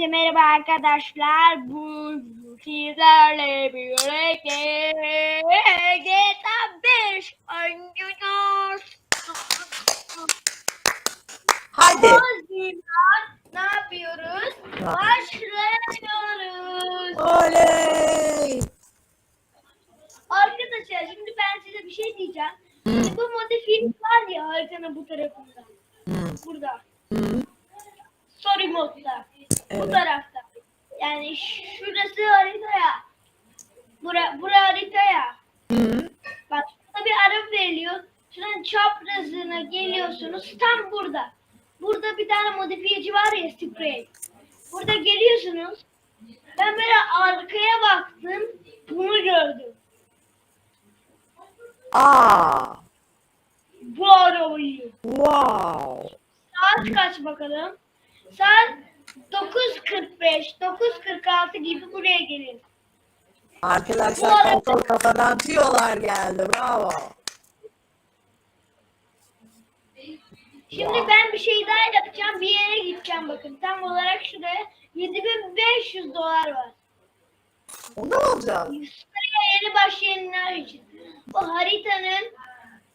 Hepinize merhaba arkadaşlar. Bu sizlerle birlikte GTA 5 oynuyoruz. Hadi. O yüzden ne yapıyoruz? Başlıyoruz. Oley. Arkadaşlar şimdi ben size bir şey diyeceğim. Şimdi bu modifiye var ya haritanın bu tarafında. Hı. Burada. Hı. Story modda. Bu Evet. tarafta. Yani şurası harita ya. Bura, bura harita ya. Hı. Bak şurada bir araba veriliyor. Şuranın çaprazına geliyorsunuz. Tam burada. Burada bir tane modifiyeci var ya sprey. Burada geliyorsunuz. Ben böyle arkaya baktım. Bunu gördüm. Aa. Bu arabayı. Wow. Saat kaç bakalım? Saat 9.45, 9.46 gibi buraya gelin. Arkadaşlar kontrol kafadan tüyolar geldi. Bravo. Şimdi ben bir şey daha yapacağım. Bir yere gideceğim bakın. Tam olarak şuraya 7500 dolar var. O ne olacak? Sıraya yeni başlayanlar için. Bu haritanın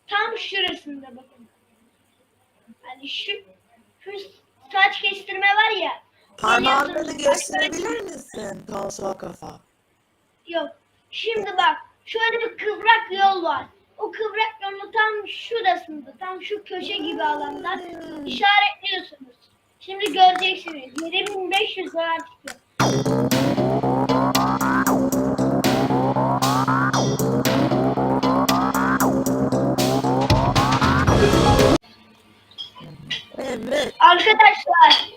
tam şurasında bakın. Hani şu, şu saç kestirme var ya. Parmağını gösterebilir misin? Konsol kafa. Yok. Şimdi bak. Şöyle bir kıvrak yol var. O kıvrak yolun tam şurasında, tam şu köşe gibi alandan işaretliyorsunuz. Şimdi göreceksiniz. 7500 dolar çıkıyor. Evet. Arkadaşlar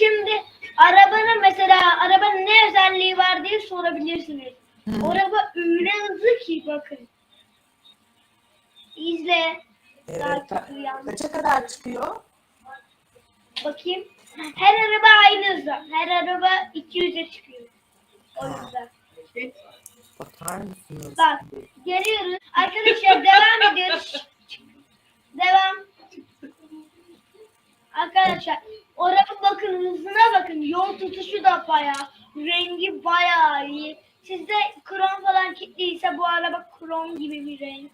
şimdi arabanın mesela arabanın ne özelliği var diye sorabilirsiniz. Hı. Araba öyle hızlı ki bakın. İzle. Evet. Ka- kaça kadar çıkıyor? Bakayım. Her araba aynı hızda. Her araba 200'e çıkıyor. O yüzden. Bakar mısınız? Bak geliyoruz. Arkadaşlar devam ediyoruz. Devam. Arkadaşlar araba bakın hızına bakın. Yol tutuşu da bayağı. Rengi bayağı iyi. Sizde krom falan kilitliyse bu araba krom gibi bir renk.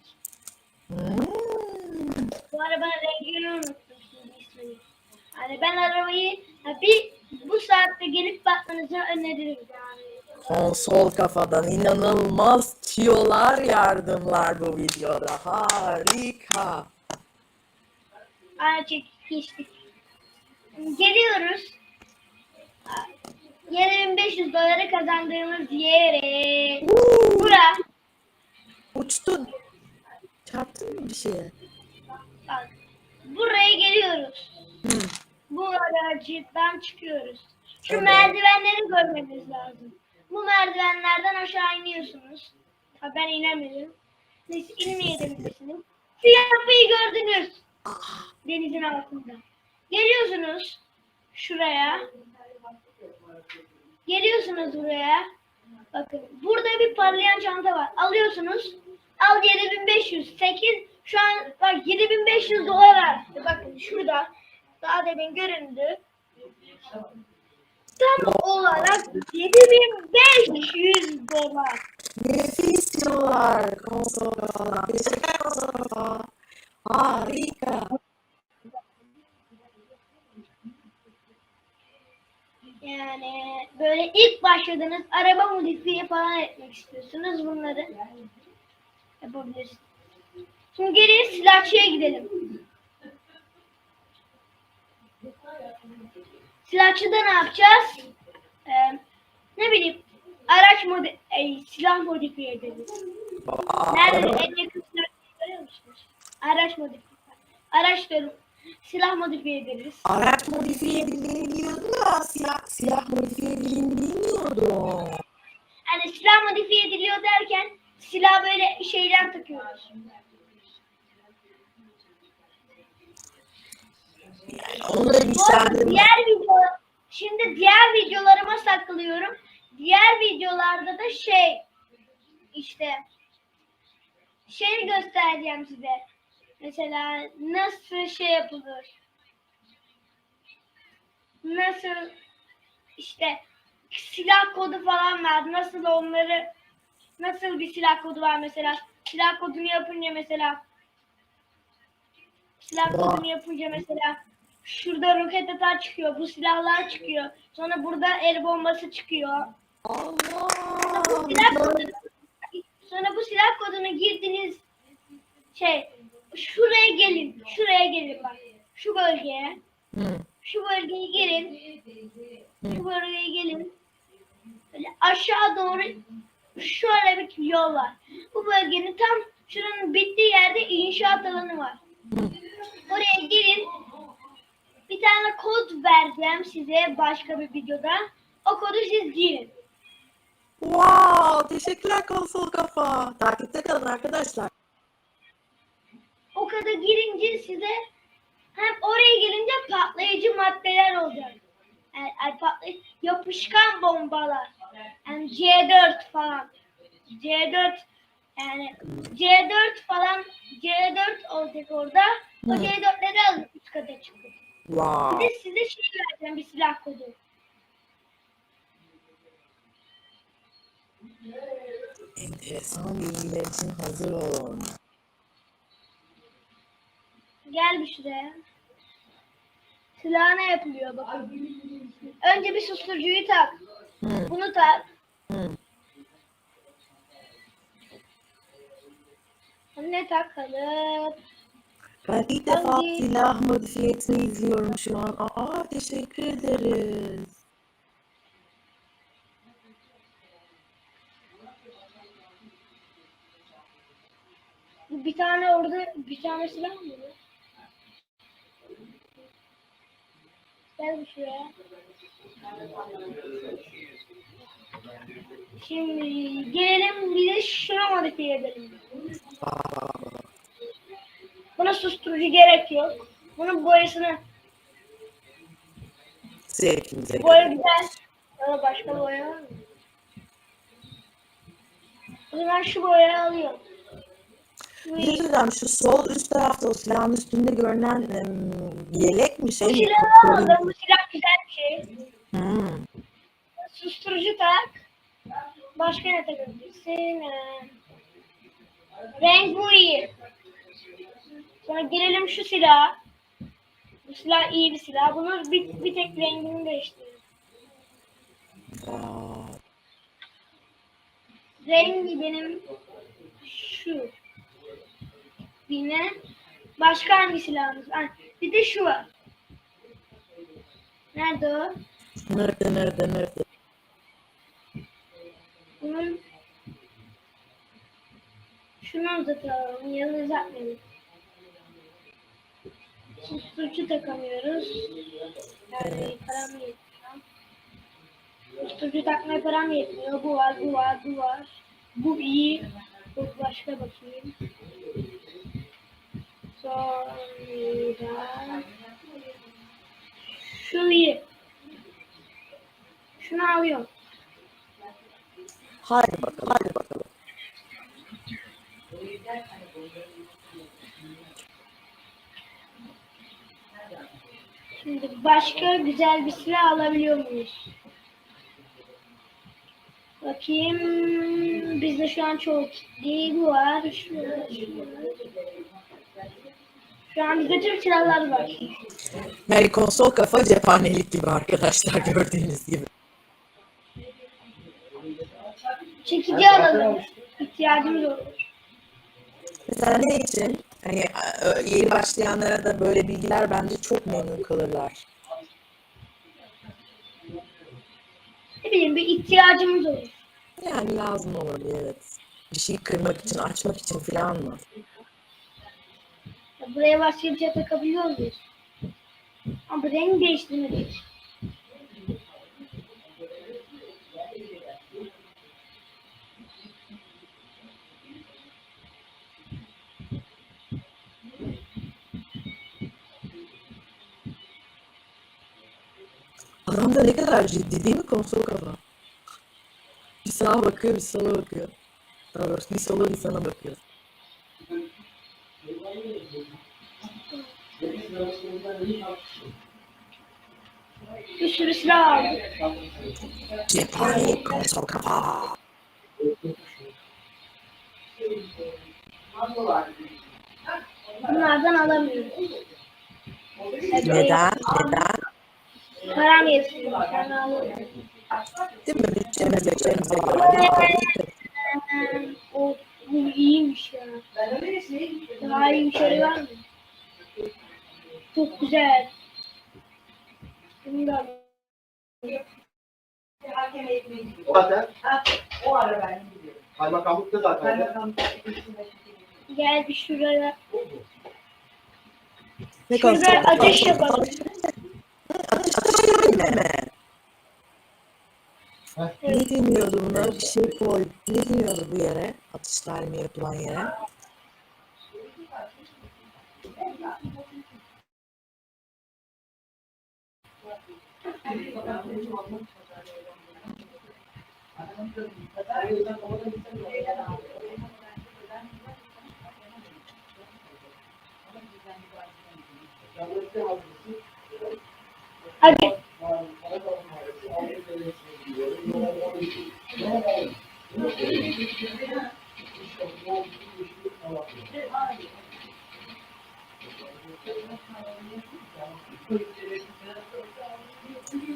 Hmm. Bu arabanın rengini unuttum şimdi ismini. Hani ben arabayı ha, bir bu saatte gelip bakmanızı öneririm yani. Konsol kafadan inanılmaz tüyolar yardımlar bu videoda. Harika. Çek geçtik. Geliyoruz. 7500 doları kazandığımız yere. Bura. Uçtun. Çarptın mı bir şeye? Bak. Buraya geliyoruz. Hı. Bu aracıktan çıkıyoruz. Şu Evet. merdivenleri görmeniz lazım. Bu merdivenlerden aşağı iniyorsunuz. Ha ben inemedim. Neyse inmeyebilirsiniz. Şu yapıyı gördünüz. Denizin altında. Geliyorsunuz şuraya. Geliyorsunuz buraya. Bakın burada bir parlayan çanta var. Alıyorsunuz. Al 7500. 8 şu an bak 7500 dolar arttı. Bakın şurada. Daha demin göründü. Tam olarak 7500 dolar. Nefis tüyolar. Konsol kafadan. Teşekkürler konsol kafa. Harika. Yani böyle ilk başladınız araba modifiye falan etmek istiyorsunuz bunları yapabilirsiniz. Şimdi geriye silahçıya gidelim. Silahçıda ne yapacağız? Ee, ne bileyim araç modi ey, silah modifiye ederiz. Nerede en yakın silah? Araç modifiye. Araçları silah modifiye ederiz. Araç modifiye edildiğini biliyordum da silah, silah modifiye edildiğini bilmiyordum. Hani silah modifiye ediliyor derken silah böyle şeyler takıyoruz. Yani onu da diğer video şimdi diğer videolarıma saklıyorum. Diğer videolarda da şey işte şey göstereceğim size. Mesela nasıl şey yapılır? Nasıl işte silah kodu falan var. Nasıl onları nasıl bir silah kodu var mesela? Silah kodunu yapınca mesela silah kodunu yapınca mesela şurada roket atar çıkıyor. Bu silahlar çıkıyor. Sonra burada el bombası çıkıyor. Allah. Bu silah kodunu, sonra bu silah kodunu girdiniz şey şuraya gelin. Şuraya gelin bak. Şu bölgeye. Hı. Şu bölgeye gelin. Şu bölgeye gelin. Böyle aşağı doğru şöyle bir yol var. Bu bölgenin tam şuranın bittiği yerde inşaat alanı var. Oraya gelin. Bir tane kod vereceğim size başka bir videoda. O kodu siz girin. Wow, teşekkürler konsol kafa. Takipte kalın arkadaşlar. O koda girince size hem oraya gelince patlayıcı maddeler olacak. Yani, yani patlay- yapışkan bombalar. Yani C4 falan. C4 yani C4 falan C4 olacak orada. O Hı. C4'leri alıp üst kata çıkın. Bir Wow. de size şey vereceğim bir silah kodu. Enteresan bilgiler için hazır olun. Gel bir şuraya. Silah ne yapılıyor bakın. Önce bir susturucuyu tak. Hı. Bunu tak. Hı. Ne takalım? Ben ilk defa silah modifiye etmeyi izliyorum şu an. Aa teşekkür ederiz. Bir tane orada bir tane silah mı? Gel bir şuraya. Şimdi gelelim bir de şuna modifiye edelim. Buna susturucu gerek yok. Bunun boyasını zevkimize boya göre. güzel. Ya da başka boya var mı? O zaman şu boyayı alıyorum. Bir şey söyleyeceğim, şu sol üst tarafta o silahın üstünde görünen em, yelek mi şey Bu mi? silahı aldım. Bu silah güzel bir şey. Hmm. Susturucu tak. Başka ne takabilirsin? Ee, renk bu iyi. Sonra gelelim şu silaha. Bu silah iyi bir silah. Bunu bir, bir tek rengini değiştirelim. Aa, Rengi benim şu. Yine başka hangi silahımız? Ha, bir de şu var. Nerede o? nerede nerede nerede? Bunun şunu uzatalım. Yanı uzatmayalım. Susturucu takamıyoruz. Yani param yetmiyor. Susturucu takmaya param yetmiyor. Bu var, bu var, bu var. Bu iyi. Bu başka bakayım. Sonra şu iyi. Şunu alıyorum. Hadi bakalım hadi bakalım. Şimdi başka güzel bir silah alabiliyor muyuz? Bakayım. Bizde şu an çok değil var. Şu şu. Şu an tüm silahlar var. Yani konsol kafa cephanelik gibi arkadaşlar gördüğünüz gibi. Çekici alalım. İhtiyacımız olur. Mesela ne için? Hani yeni başlayanlara da böyle bilgiler bence çok memnun kalırlar. Ne bileyim bir ihtiyacımız olur. Yani lazım olabilir evet. Bir şeyi kırmak için, açmak için falan mı? Ya Buraya başka bir şey takabiliyor muyuz? Ama renk değiştirmedik. Adam da ne kadar ciddi değil mi konsol kafa? Bir sağa bakıyor, bir sola bakıyor. Daha doğrusu bir sola bir sana bakıyor. Bir sürü silah aldık. Cephane konsol kafa. Bunlardan alamıyoruz. Neden? Neden? Param yetmiyor. Ben alamıyorum. Değil mi? Bütçemize bütçemize göre. Ee, O bu iyiymiş ya. Daha iyi bir şey var mı? Çok güzel. Bunu da Zaten O ara ben gidiyorum. kaymakamlıkta zaten. Kaymakam gel bir şuraya. Ne Şurada konsol ateş yapalım. Ne deniyordu buna? Şey koy. Ne deniyordu bu yere? Atış verme yapılan yere. Hadi.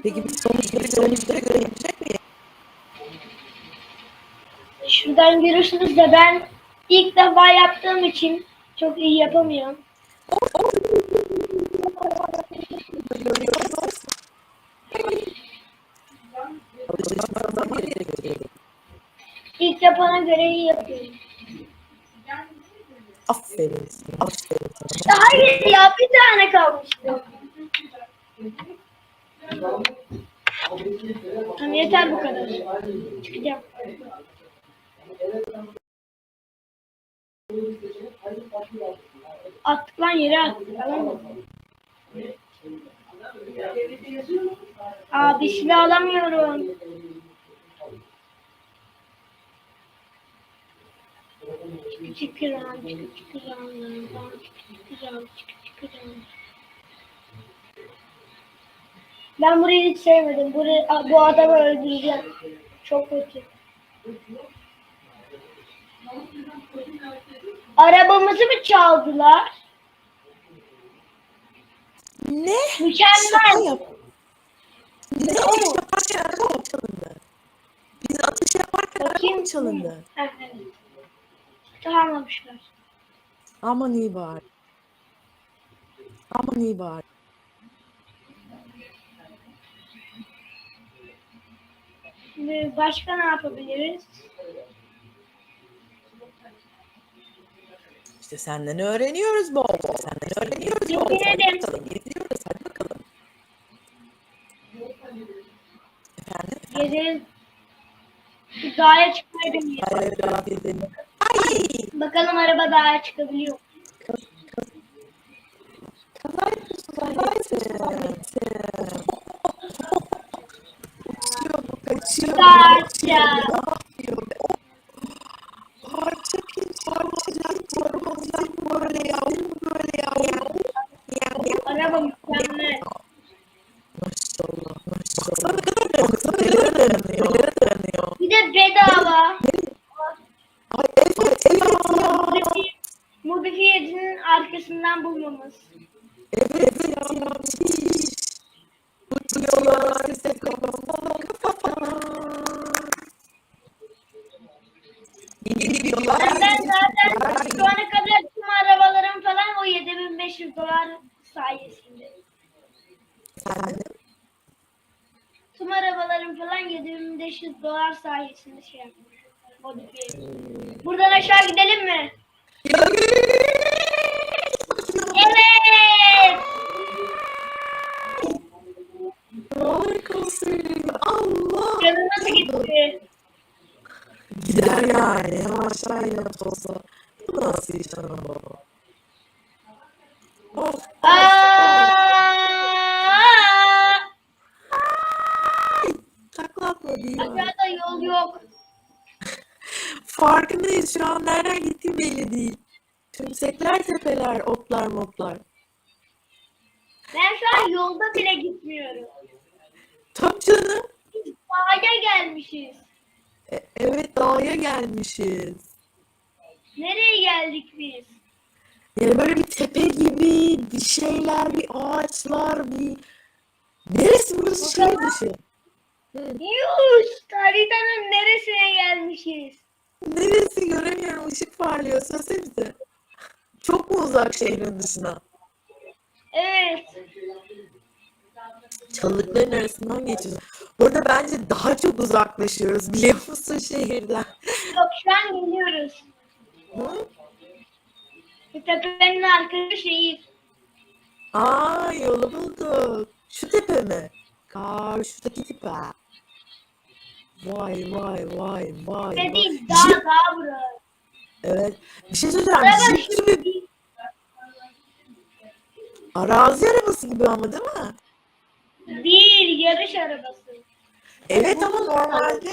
Peki biz sonuçları sonuçları görebilecek miyiz? Şuradan görürsünüz de ben ilk defa yaptığım için çok iyi yapamıyorum. Yapana göre iyi yapıyorum. Aferin sana. Aferin sana. Hayır ya bir tane kalmıştı. Tamam yeter bu kadar. Çıkacağım. Attık lan yere attık. Abi silah alamıyorum. Çıkıram, çıkıram, çıkıram, çıkıram, çıkıram. Ben burayı hiç sevmedim. Burayı, bu adamı öldüreceğim. Çok kötü. Arabamızı mı çaldılar? Ne? Mükemmel. Biz atış yaparken araba mı çalındı? Biz atış yaparken araba mı çalındı? Evet. Çalmamışlar. Aman iyi bari. Aman iyi bari. Şimdi başka ne yapabiliriz? İşte senden öğreniyoruz bol bol. Senden öğreniyoruz bol bol. Hadi bakalım. Geziyoruz. Hadi bakalım. Efendim? Çıkmayı deneyelim. Hayır biraz gezelim. Ay! Bakalım araba dağa çıkabiliyor. Uçuyor bu. Kaçıyor. Yapıyor be? Oh! Parça pinç. Parça pinç. Parça böyle ya. Böyle ya. Ya, ya. Araba mükemmel. Maşallah. Maşallah. Ne kadar dayanıyor. Neler dayanıyor. Neler dayanıyor. Bir de bedava. Ay evet. Evet Modifiyecinin arkasından bulmamız. Evet evet ya. Müthiş. Uçuyorlar. Sese kafasına kafa. Gidiyorlar. Ben, zaten şu ana kadar tüm arabalarım falan o 7500 dolar sayesinde. Efendim? Tüm arabalarım falan 7500 dolar sayesinde şey yapmış. Buradan aşağı gidelim mi? Evet. Harikasın. Allah. Canım nasıl gitti? Gider yani. Aşağı iner olsa. Bu nasıl iş hanım baba? Of. Takla atma mi? Aşağıda yol yok. Farkındayız şu an nereden gittiğim belli değil. Tümsekler tepeler, otlar motlar. Ben şu an yolda bile gitmiyorum. Tabii canım. Biz gelmişiz. E- evet dağa gelmişiz. Nereye geldik biz? Yani böyle bir tepe gibi bir şeyler, bir ağaçlar, bir... Neresi burası şehir dışı? Yuh! Haritanın neresine gelmişiz? Neresi göremiyorum ışık parlıyor söylesenize. Çok mu uzak şehrin dışına? Evet. Çalılıkların arasından geçiyoruz. Burada bence daha çok uzaklaşıyoruz biliyor musun şehirden? Yok şu an geliyoruz. Hı? Tepenin arkası şehir. Aa yolu bulduk. Şu tepe mi? Karşıdaki tepe. Vay vay vay vay. Ne vay. değil Jip- dağ dağ burası. Evet. Bir şey söyleyeceğim. Jip gibi arazi arabası gibi ama değil mi? Değil yarış arabası. Evet ama normalde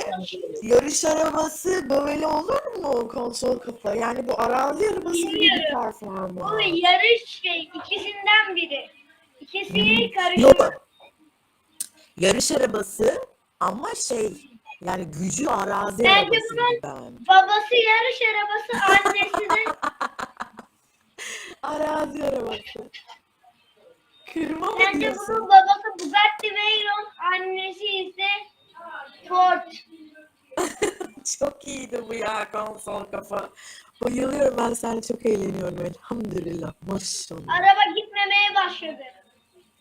yarış arabası böyle olur mu konsol kafa? Yani bu arazi arabası gibi bir Bilmiyorum. performans. Bu yarış şey ikisinden biri. İkisi karışık. Yok. Yarış arabası ama şey yani gücü arazi Bence arabası bunun- gibi ben. Babası yarış arabası, annesi de Arazi arabası. Kırma mı bence diyorsun? bunun babası Bugatti Veyron, annesi ise Ford. çok iyiydi bu ya konsol kafa. Bayılıyorum ben seninle çok eğleniyorum elhamdülillah maşallah. Araba gitmemeye başladı.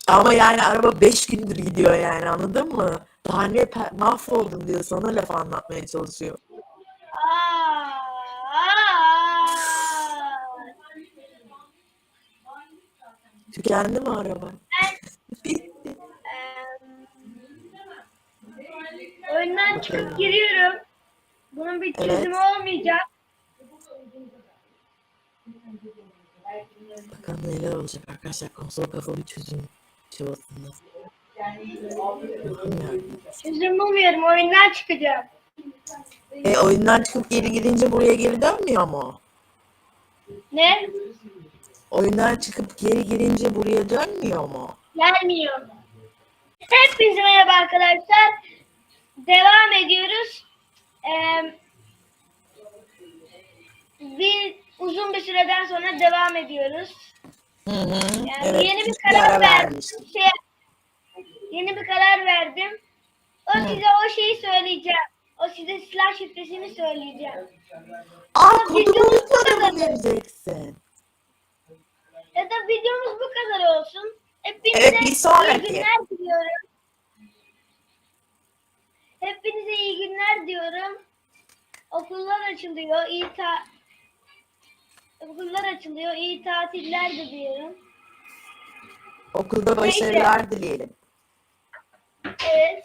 Ama yani araba 5 gündür gidiyor yani anladın mı? Daha ne pe- mahvoldum diyor sana laf anlatmaya çalışıyor. Aa, aa. Tükendi mi araba? Bitti. Oyundan çıkıp giriyorum. Bunun bir Evet. çözümü olmayacak. Bakalım neler olacak arkadaşlar konsol kafa bir çözüm çabasında. Çözüm bulmuyorum. Oyundan çıkacağım. E oyundan çıkıp geri girince buraya geri dönmüyor mu? Ne? Oyundan çıkıp geri girince buraya dönmüyor mu? Gelmiyor. Hepinize merhaba arkadaşlar. Devam ediyoruz. Ee, bir uzun bir süreden sonra devam ediyoruz. Hı hı. Yani evet, yeni bir karar ara verdim. Şey, yeni bir karar verdim. O Hı. size o şeyi söyleyeceğim. O size silah şifresini söyleyeceğim. Aa kodu videomuz bulutlara bu mı vereceksin? Videomuz bu kadar olsun. Hepinize Evet, bir sonraki. iyi günler diliyorum. Hepinize iyi günler diyorum. Okullar açılıyor. İyi ta Okullar açılıyor. İyi tatiller diliyorum. Okulda başarılar dileyelim. Evet.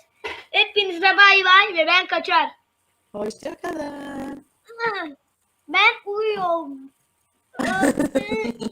Hepinize bay bay ve ben kaçar. Hoşçakalın. Ben uyuyorum.